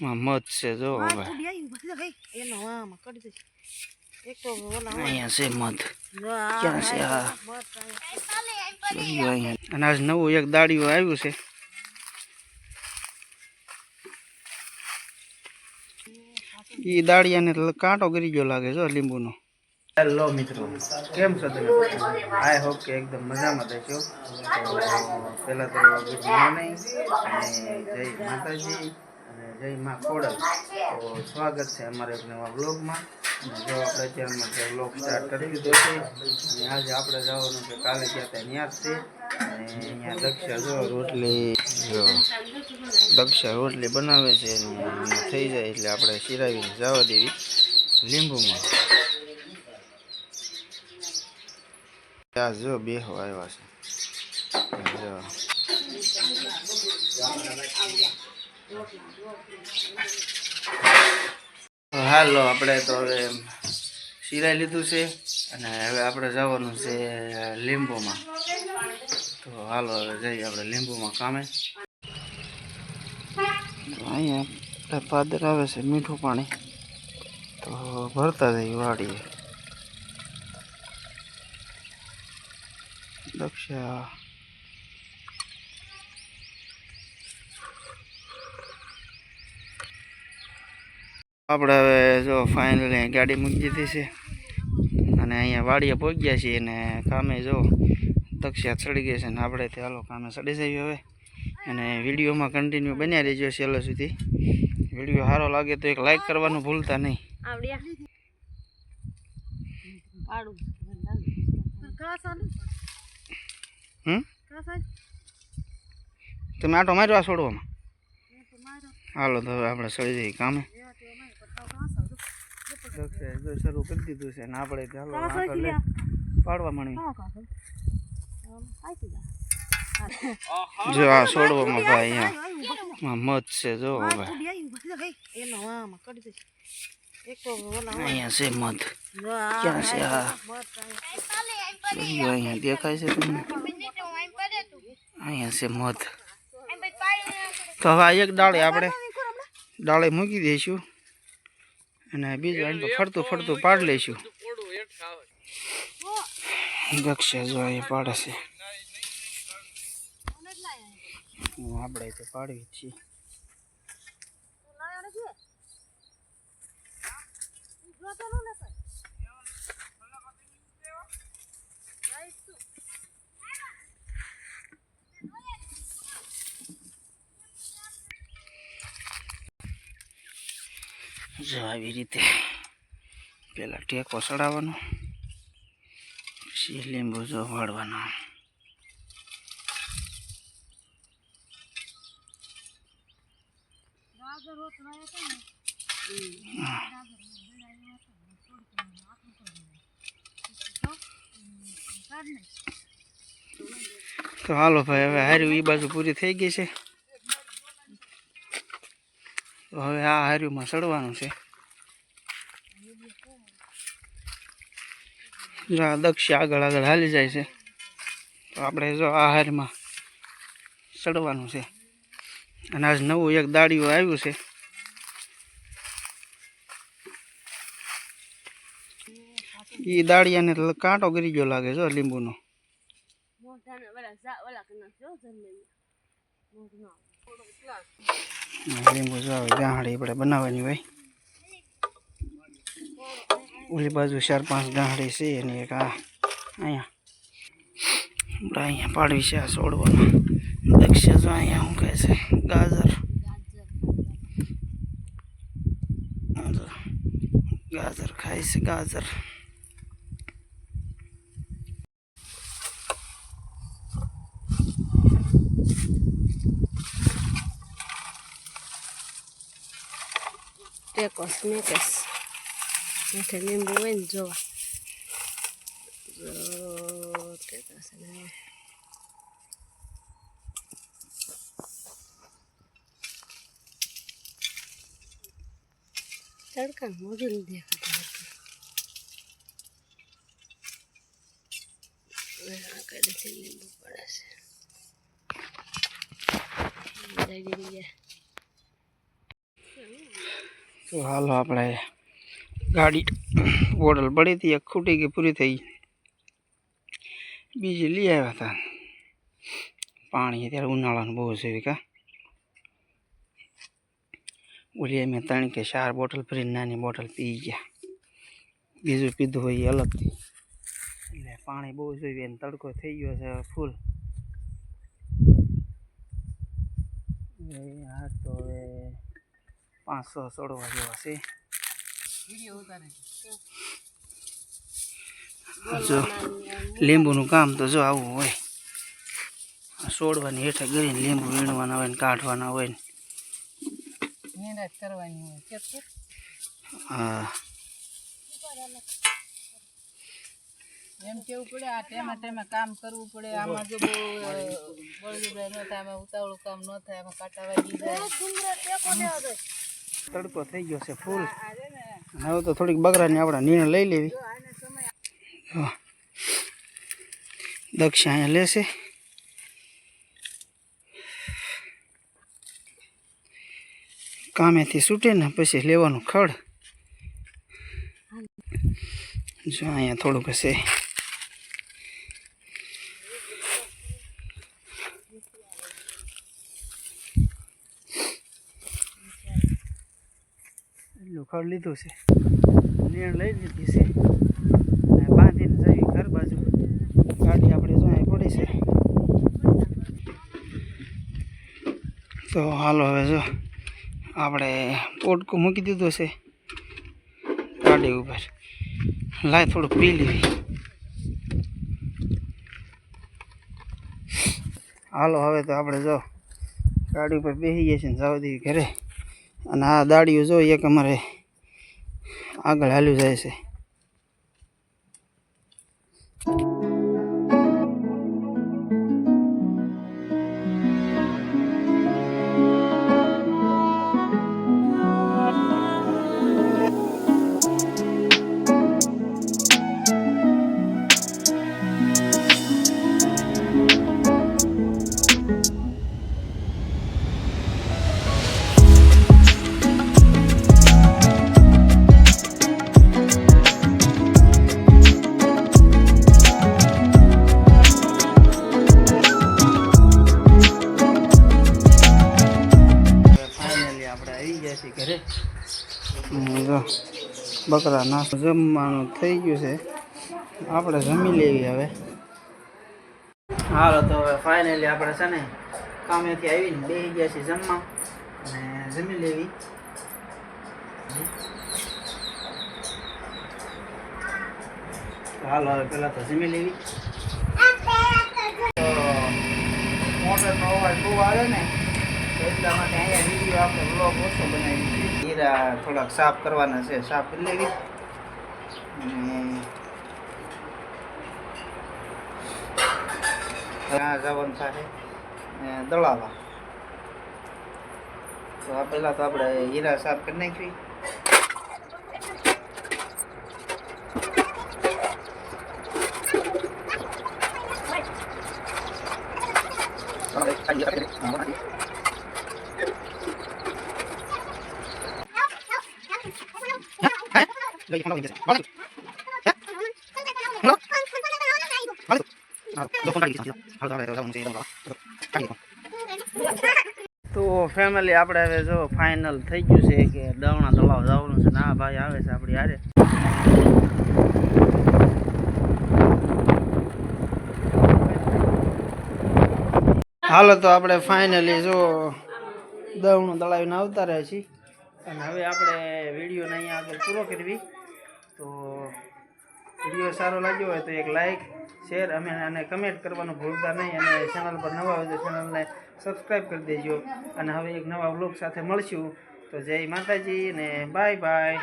માં મત છે જો હવે. અહીંયા છે મધ. ક્યાં છે અને આજ નવું એક દાડિયું આવ્યું છે. એ દાળિયાને કાંટો કરી ગયો લાગે છે લીંબુનો. હેલો મિત્રો કેમ છો તમે? આઈ હોપ કે એકદમ મજામાં તો પહેલાં તો ગુડ મોર્નિંગ અને જય માતાજી. જય માં ખોડલ. તો સ્વાગત છે અમારા એક નવા બ્લોગમાં જો આપણે અત્યારમાં જે બ્લોગ સ્ટાર્ટ કરી દીધો છે, અને આજે આપણે જવાનું છે કાલે ગયા ત્યાં ત્યાં જ છે. અને અહીંયા દક્ષા જો રોટલી, જો દક્ષા રોટલી બનાવે છે અને થઈ જાય એટલે આપણે શિરાવીને જવા દેવી લીંબુમાં. ત્યાં જો બેહો આવ્યા છે. જો. હાલો, આપણે તો હવે શિરાઈ લીધું છે અને હવે આપણે જવાનું છે લીંબુમાં. તો હાલો, હવે જઈએ આપણે લીંબુમાં કામે. અહીંયા પાદર આવે છે મીઠું પાણી. તો ભરતા જઈએ વાડીએ. દક્ષા આપણે હવે જો ફાઇનલી ગાડી મૂકી દીધી છે. અને અહીંયા વાડીએ પહોંચ્યા છીએ અને કામે જો તક્ષિયા ચડી ગઈ છે ને આપણે તે હાલો કામે ચડી જઈએ હવે. અને વિડીયોમાં કન્ટિન્યુ બન્યા રહેજો છેલ્લો સુધી. વીડિયો સારો લાગે તો એક લાઈક કરવાનું ભૂલતા નહીં. તમે આટો માર્યો આ છોડવામાં? એ તો મારો હાલો તો હવે આપણે ચડી જઈએ કામે એ તો અમે પટાવ કા સાલે દક્ષાએ જો શરૂ કરી દીધું છે. ના આપણે ચાલો પાડવા આઈ જા. જો આ છોડવામાં ભાઈ અહીંયા મધ છે જો હોય. અહીંયા છે મધ. ક્યાં છે આ? અહીંયા દેખાય છે તમને? અહીંયા છે મધ. તો હવે એક ડાળે આપણે ડાળે મૂકી દઈશું. અને બીજું આમ તો ફરતું ફરતું પાડી લઈશું. દક્ષા જો એ પાડે છે. આપણે તો પાડવી જ છીએ. જો આવી રીતે પેલા ટેકો ચડાવવાનો, પછી લીંબુ જો વાળવાનો. તો હાલો ભાઈ, હવે હાર્યું એ બાજુ પૂરી થઈ ગઈ છે. તો હવે આ હાર્યુંમાં ચડવાનું છે. જો આ દક્ષ આગળ આગળ હાલી જાય છે, તો આપણે જો આ હારમાં ચડવાનું છે. અને આજ નવું એક દાડિયું આવ્યું છે. એ દાળિયાને કાંટો ગરી ગયો લાગે છે લીંબુનો. લીંબુ આવે ગાંહડી આપણે બનાવવાની હોય ઓલી બાજુ ચાર પાંચ ગાંહડી છે એની એક આ અહીંયા આપણે અહીંયા પાડવી છે આ છોડવામાં દક્ષ જો અહીંયા શું કહે છે ગાજર. ગાજર ખાય છે ગાજર. મીઠે લીંબુ હોય ને જોવા જો ટેકોસ ને તડકા નથી દેખાતું કડેથી લીંબુ પડે છે જઈ દીધી તો હાલો આપણે ગાડી બોટલ પડી હતી એક ખૂટી ગઈ પૂરી થઈ બીજી લઈ આવ્યા હતા પાણી અત્યારે ઉનાળાનું બહુ છે કા ઓલી અમે ત્રણ કે ચાર બોટલ ભરીને નાની બોટલ પી ગયા બીજું પીધું હોય એ અલગથી એટલે પાણી બહુ જોઈએ અને તડકો થઈ ગયો છે ફૂલ એ આ તો હવે પાંચસો સોળવા જેવા છે. જો, લીંબુનું કામ તો જો આવું હોય. સોડવાની હેઠે ગરીને લીંબુ વીણવાના હોય ને કાઢવાના હોય ને. મહેનત કરવાની હોય હા. એમ કેવું પડે આ ટેમા ટેમા કામ કરવું પડે આમાં જો બળદુભાઈ ન થાય આમાં ઉતાવળું કામ ન થાય આમાં કાંટા વાગી જાય તડકો થઈ ગયો છે ફૂલ. હવે તો થોડીક બગરાની આપણે નિર્ણય લઈ લેવી. દક્ષ અહીંયા લેશે કામેથી છૂટે ને પછી લેવાનું ખડ. જો અહીંયા થોડુંક હશે એટલું ખડ લીધું છે. નીણ લઈ લીધી છે. અને બાંધીને જઈ ઘર બાજુ. ગાડી આપણે જો પડી છે. તો હાલો હવે જો, આપણે પોટકું મૂકી દીધું છે. ગાડી ઉપર. લાય થોડુંક પી લેવી હાલો હવે તો આપણે જો, ગાડી ઉપર બેસી જઈએ છીએ ને જવા દેવી ઘરે. અને આ દાડીઓ જો એક અમારે આગળ હાલ્યું જાય છે. બકરા નાસ્તો જમવાનું થઈ ગયું છે. આપણે જમી લેવી હવે. હાલો તો હવે ફાઇનલી આપણે છે ને કામેથી આવીને બેસી ગયા છીએ જમવા. અને જમી લેવી. હાલો હવે પહેલાં તો જમી લેવી. મોટરનો અવાજ બહુ આવે ને એટલા માટે અહીંયા વીડિયો આપણે બ્લોગ ઓછો બનાવી છે હીરા થોડાક સાફ કરવાના છે, સાફ કરી લેવી. અને ત્યાં જવાનું થશે દળાવા. તો આ પહેલાં તો આપણે હીરા સાફ કરી નાખવી. તો ફેમિલી આપણે હવે જો ફાઇનલ થઈ ગયું છે કે દવણા તળાવ જવાનું છે ના ભાઈ આવે છે આપણી હારે. હાલો, તો આપણે ફાઇનલી જો દવણું તળાવીને આવતા રહ્યા છીએ. અને હવે આપણે વિડીયોને અહીંયા આગળ પૂરો કરવી. તો વીડિયો સારો લાગ્યો હોય તો એક લાઈક શેર અમે અને કમેન્ટ કરવાનું ભૂલતા નહીં અને ચેનલ પર નવા હોય તો ચેનલને સબસ્ક્રાઈબ કરી દેજો. અને હવે એક નવા બ્લોગ સાથે મળશું. તો જય માતાજી ને બાય બાય